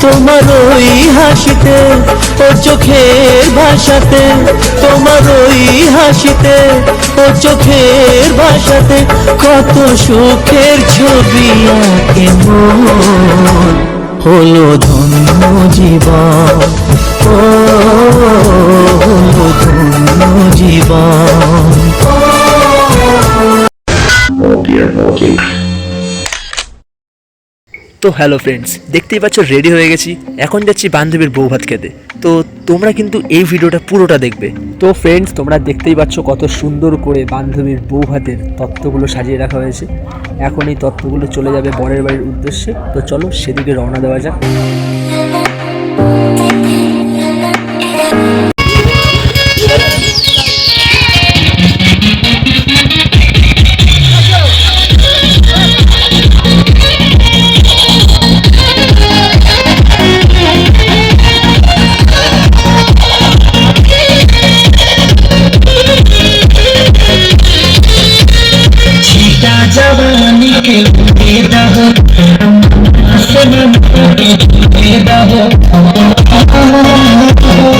তোমার ওই হাসিতে ও চোখের ভাষাতে, তোমার ওই হাসিতে ও চোখের ভাষাতে কত সুখের ছবি আঁকে মন। হলো ধন্য জীবন। ও, হলো ধন্য জীবন। তো হ্যালো ফ্রেন্ডস দেখতেই পাচ্ছ রেডি হয়ে গেছি। এখন যাচ্ছি বান্ধবীর বউ ভাত খেতে। তো তোমরা কিন্তু এই ভিডিওটা পুরোটা দেখবে। তো ফ্রেন্ডস তোমরা দেখতেই পাচ্ছ কত সুন্দর করে বান্ধবীর বউ ভাতের তত্ত্বগুলো সাজিয়ে রাখা হয়েছে। এখন এই তত্ত্বগুলো চলে যাবে বরের বাড়ির উদ্দেশ্যে। তো চলো সেদিকে রওনা দেওয়া যাক। Thank you.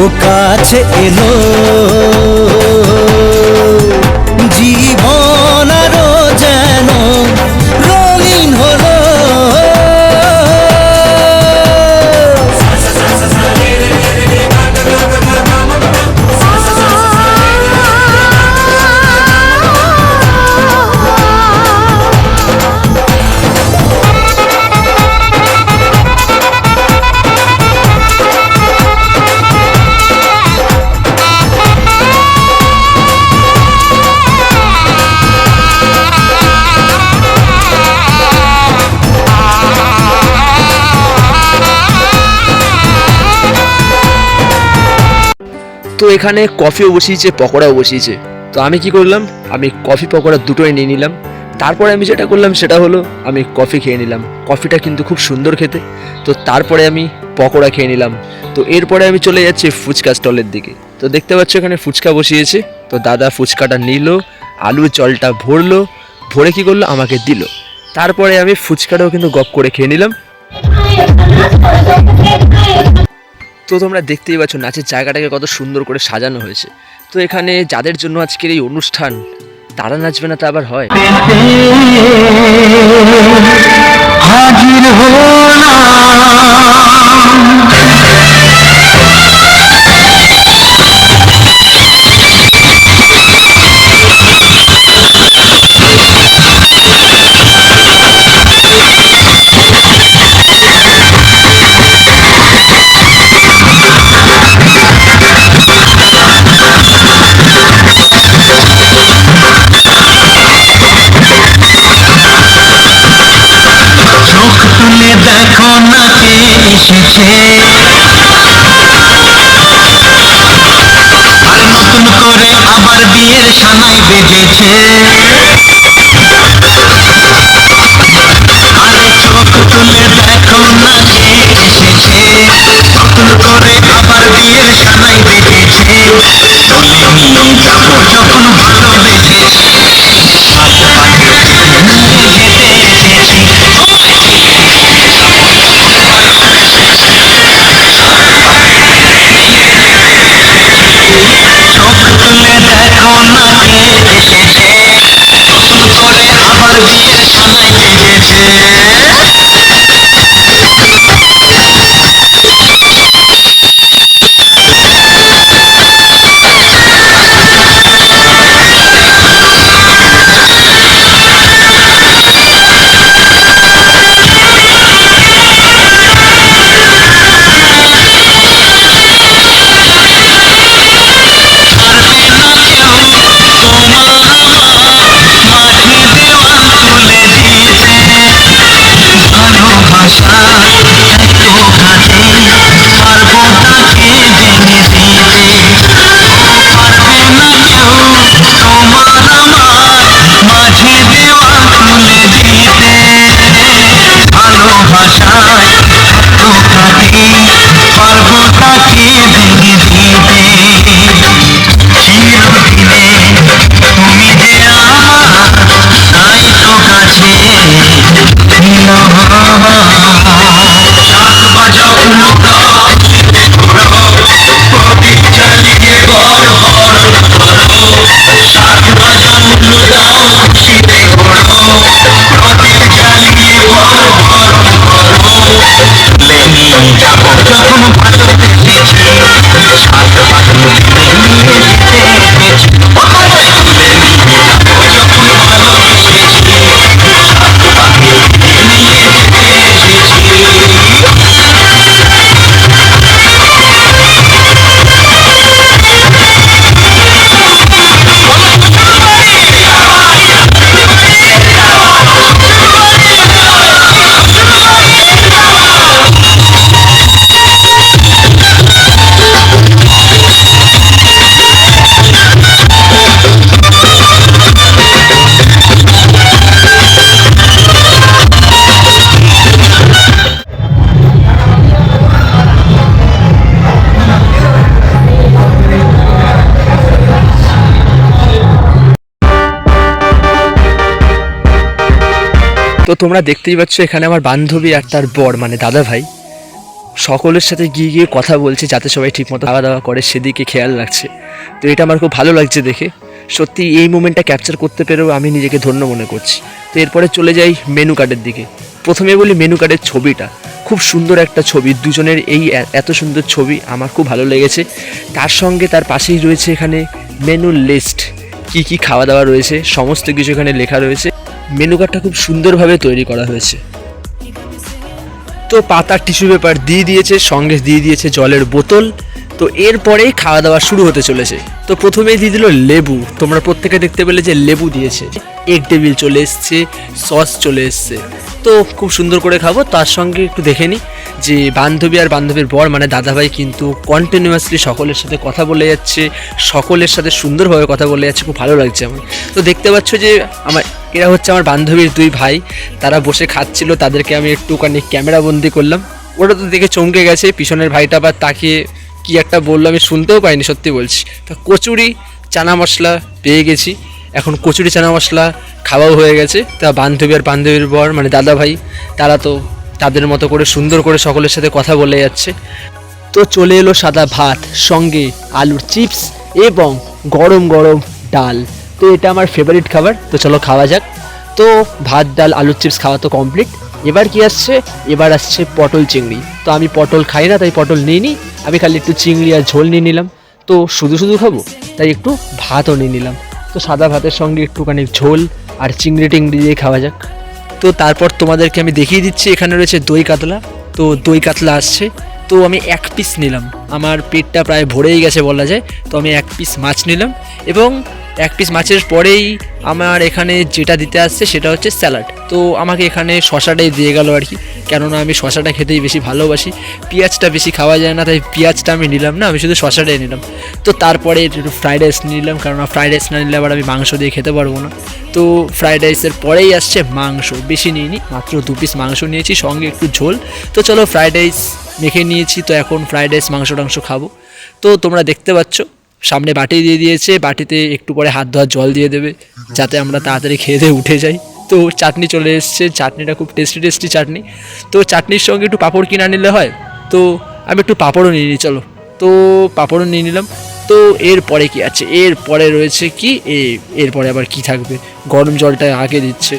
ও কাছে এলো। তো এখানে কফিও বসিয়েছে পকোড়াও বসিয়েছে তো আমি কি করলাম আমি কফি পকোড়া দুটোই নিয়ে নিলাম তারপরে আমি যেটা করলাম সেটা হলো আমি কফি খেয়ে নিলাম কফিটা কিন্তু খুব সুন্দর খেতে তো তারপরে আমি পকোড়া খেয়ে নিলাম তো এরপরে আমি চলে যাচ্ছি ফুচকা স্টলের দিকে তো দেখতে পাচ্ছ এখানে ফুচকা বসিয়েছে তো দাদা ফুচকাটা নিল আলু জলটা ভরলো ভরে কি করল আমাকে দিল তারপরে আমি ফুচকাটাও কিন্তু গপ করে খেয়ে নিলাম তো তোমরা দেখতেই পাচ্ছ নাচের জায়গাটাকে কত সুন্দর করে সাজানো হয়েছে। তো এখানে যাদের জন্য আজকের এই অনুষ্ঠান, তারা নাচবে না তা আবার হয়? হাজির এসেছে। আর নতুন করে আবার বিয়ের সানাই বেজেছে আরে চোখ তুলে দেখো না কে এসেছে নতুন করে আবার বিয়ের সানাই বেজেছে চলে নিয়ে যাব যখন ভালোবেসেছে। তো তোমরা দেখতেই পাচ্ছ, এখানে আমার বান্ধবী আর তার বর মানে দাদা ভাই। সকলের সাথে গিয়ে গিয়ে কথা বলছে যাতে সবাই ঠিকমতো খাওয়া দাওয়া করে, সেদিকে খেয়াল রাখছে। তো এটা আমার খুব ভালো লাগছে দেখে। সত্যি এই মুমেন্টটা ক্যাপচার করতে পেরেও আমি নিজেকে ধন্য মনে করছি। তো এরপরে চলে যাই মেনু কার্ডের দিকে। প্রথমে বলি মেনু কার্ডের ছবিটা। খুব সুন্দর একটা ছবি, দুজনের এই এত সুন্দর ছবি আমার খুব ভালো লেগেছে। তার সঙ্গে তার পাশেই রয়েছে এখানে মেনু লিস্ট। কি কি খাওয়া দাওয়া রয়েছে, সমস্ত কিছু এখানে লেখা রয়েছে। মেনু কার্ডটা খুব সুন্দরভাবে তৈরি করা হয়েছে। তো পাতার টিস্যু পেপার দিয়ে দিয়েছে, সঙ্গে দিয়ে দিয়েছে জলের বোতল। তো এরপরেই খাওয়া দাওয়া শুরু হতে চলেছে। তো প্রথমেই দিয়ে দিল লেবু। তোমরা প্রত্যেকে দেখতে পেলে যে লেবু দিয়েছে। এগ টেবিল চলে এসছে সস চলে এসছে। তো খুব সুন্দর করে খাব। তার সঙ্গে একটু দেখে নিই যে বান্ধবী আর বান্ধবীর বর মানে দাদাভাই কিন্তু কন্টিনিউয়াসলি সকলের সাথে কথা বলে যাচ্ছে, সকলের সাথে সুন্দরভাবে কথা বলে যাচ্ছে। খুব ভালো লাগছে আমার। তো দেখতে পাচ্ছ যে আমার, এরা হচ্ছে আমার বান্ধবীর দুই ভাই। তারা বসে খাচ্ছিল, তাদেরকে আমি একটুখানি ক্যামেরাবন্দি করলাম। ওটা তো দেখে চমকে গেছে, পিছনের ভাইটা আবার তাকিয়ে কি একটা বলল আমি শুনতেও পাইনি, সত্যি বলছি। তা কচুরি, চানা মশলা পেয়ে গেছি। এখন কচুরি, চানা মশলা খাওয়াও হয়ে গেছে। তা বান্ধবী আর বান্ধবীর বর মানে দাদা ভাই, তারা তো তাদের মতো করে সুন্দর করে সকলের সাথে কথা বলে যাচ্ছে। তো চলে এলো সাদা ভাত, সঙ্গে আলুর চিপস এবং গরম গরম ডাল। তো এটা আমার ফেভারিট খাবার। তো চলো খাওয়া যাক। তো ভাত, ডাল, আলুর চিপস খাওয়া তো কমপ্লিট এবার কি আসছে? এবার আসছে পটল চিংড়ি। তো আমি পটল খাই না, তাই পটল নিইনি আমি খালি একটু চিংড়ি আর ঝোল নিয়ে নিলাম। তো শুধু শুধু খাব, তাই একটু ভাতও নিয়ে নিলাম। তো সাদা ভাতের সঙ্গে একটুখানি ঝোল আর চিংড়ি টিংড়ি দিয়ে খাওয়া যাক। তো তারপর তোমাদেরকে আমি দেখিয়ে দিচ্ছি, এখানে রয়েছে দই কাতলা। তো দই কাতলা আসছে। তো আমি এক পিস নিলাম। আমার পেটটা প্রায় ভরেই গেছে বলা যায়। তো আমি এক পিস মাছ নিলাম এবং এক পিস মাছের পরেই আমার এখানে যেটা দিতে আসছে সেটা হচ্ছে স্যালাড। তো আমাকে এখানে শশাটাই দিয়ে গেল আর কি। কেননা আমি শশাটা খেতেই বেশি ভালোবাসি। পেঁয়াজটা বেশি খাওয়া যায় না, তাই পেঁয়াজটা আমি নিলাম না, আমি শুধু শশাটাই নিলাম। তো তারপরে একটু ফ্রাইড রাইস নিলাম, কেননা ফ্রাইড রাইস না নিলে আবার আমি মাংস দিয়ে খেতে পারব না। তো ফ্রাইড রাইসের পরেই আসছে মাংস, বেশি নিইনি, মাত্র দু পিস মাংস নিয়েছি, সঙ্গে একটু ঝোল। তো চলো ফ্রাইড রাইস মেখে নিয়েছি, তো এখন ফ্রাইড রাইস মাংস টাংস খাব। তো তোমরা দেখতে পাচ্ছ, সামনে বাটি দিয়ে দিয়েছে, বাটিতে একটু পরে হাত ধোয়ার জল দিয়ে দেবে, যাতে আমরা তাড়াতাড়ি খেয়ে দিয়ে উঠে যাই। তো চাটনি চলে এসছে। চাটনিটা খুব টেস্টি টেস্টি চাটনি। তো চাটনির সঙ্গে একটু পাঁপড় কিনে নিলে হয়? তো আমি একটু পাঁপড়ও নিয়ে নিই, চলো। তো পাঁপড়ও নিয়ে নিলাম। তো এরপরে কি আছে? এরপরে রয়েছে কি? এরপরে আবার কি থাকবে? গরম জলটা আগে দিচ্ছে।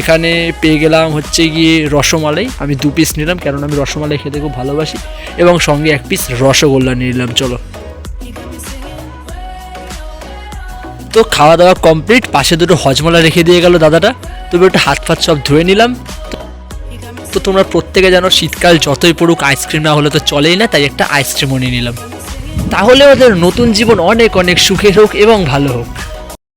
এখানে পেয়ে গেলাম হচ্ছে গিয়ে রসমালাই। আমি দু পিস নিলাম কারণ আমি রসমালাই খেতে খুব ভালোবাসি। এবং সঙ্গে এক পিস রসগোল্লা নিয়ে নিলাম, চলো। তো খাওয়া দাওয়া কমপ্লিট পাশে দুটো হজমলা রেখে দিয়ে গেল দাদাটা। তবে একটু হাত ফাত সব ধুয়ে নিলাম। তো তোমরা প্রত্যেকে জানো শীতকাল যতই পড়ুক আইসক্রিম না হলে তো চলেই না, তাই একটা আইসক্রিমও নিয়ে নিলাম। তাহলে ওদের নতুন জীবন অনেক অনেক সুখের হোক এবং ভালো হোক।